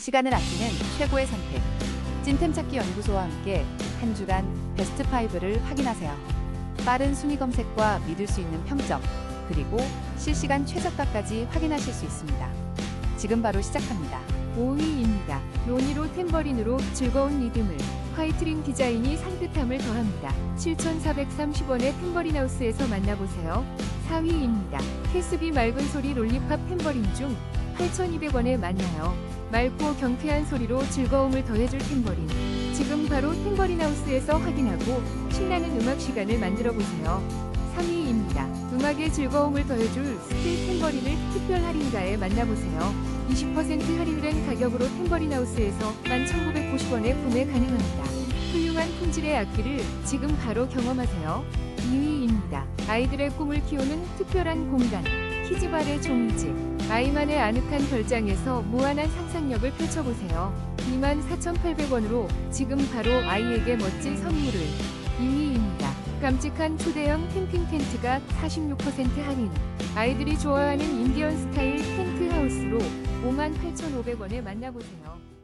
시간을 아끼는 최고의 선택. 찐템 찾기 연구소와 함께 한 주간 베스트 5를 확인하세요. 빠른 순위 검색과 믿을 수 있는 평점, 그리고 실시간 최저가까지 확인하실 수 있습니다. 지금 바로 시작합니다. 5위입니다. 로니로 템버린으로 즐거운 리듬을 화이트링 디자인이 산뜻함을 더합니다. 7,430원의 템버린 하우스에서 만나보세요. 4위입니다. 캐스비 맑은 소리 롤리팝 템버린 중 8,200원에 만나요. 맑고 경쾌한 소리로 즐거움을 더해줄 템버린. 지금 바로 템버린 하우스에서 확인하고 신나는 음악 시간을 만들어 보세요. 3위입니다. 음악의 즐거움을 더해줄 스틸 템버린을 특별 할인가에 만나보세요. 20% 할인된 가격으로 템버린 하우스에서 11,990원에 구매 가능합니다. 훌륭한 품질의 악기를 지금 바로 경험하세요. 2위입니다. 아이들의 꿈을 키우는 특별한 공간. 키즈발의 종이집. 아이만의 아늑한 별장에서 무한한 상상력을 펼쳐보세요. 24,800원으로 지금 바로 아이에게 멋진 선물을. 2위입니다. 깜찍한 초대형 캠핑 텐트가 46% 할인. 아이들이 좋아하는 인디언 스타일 텐트 하우스로 58,500원에 만나보세요.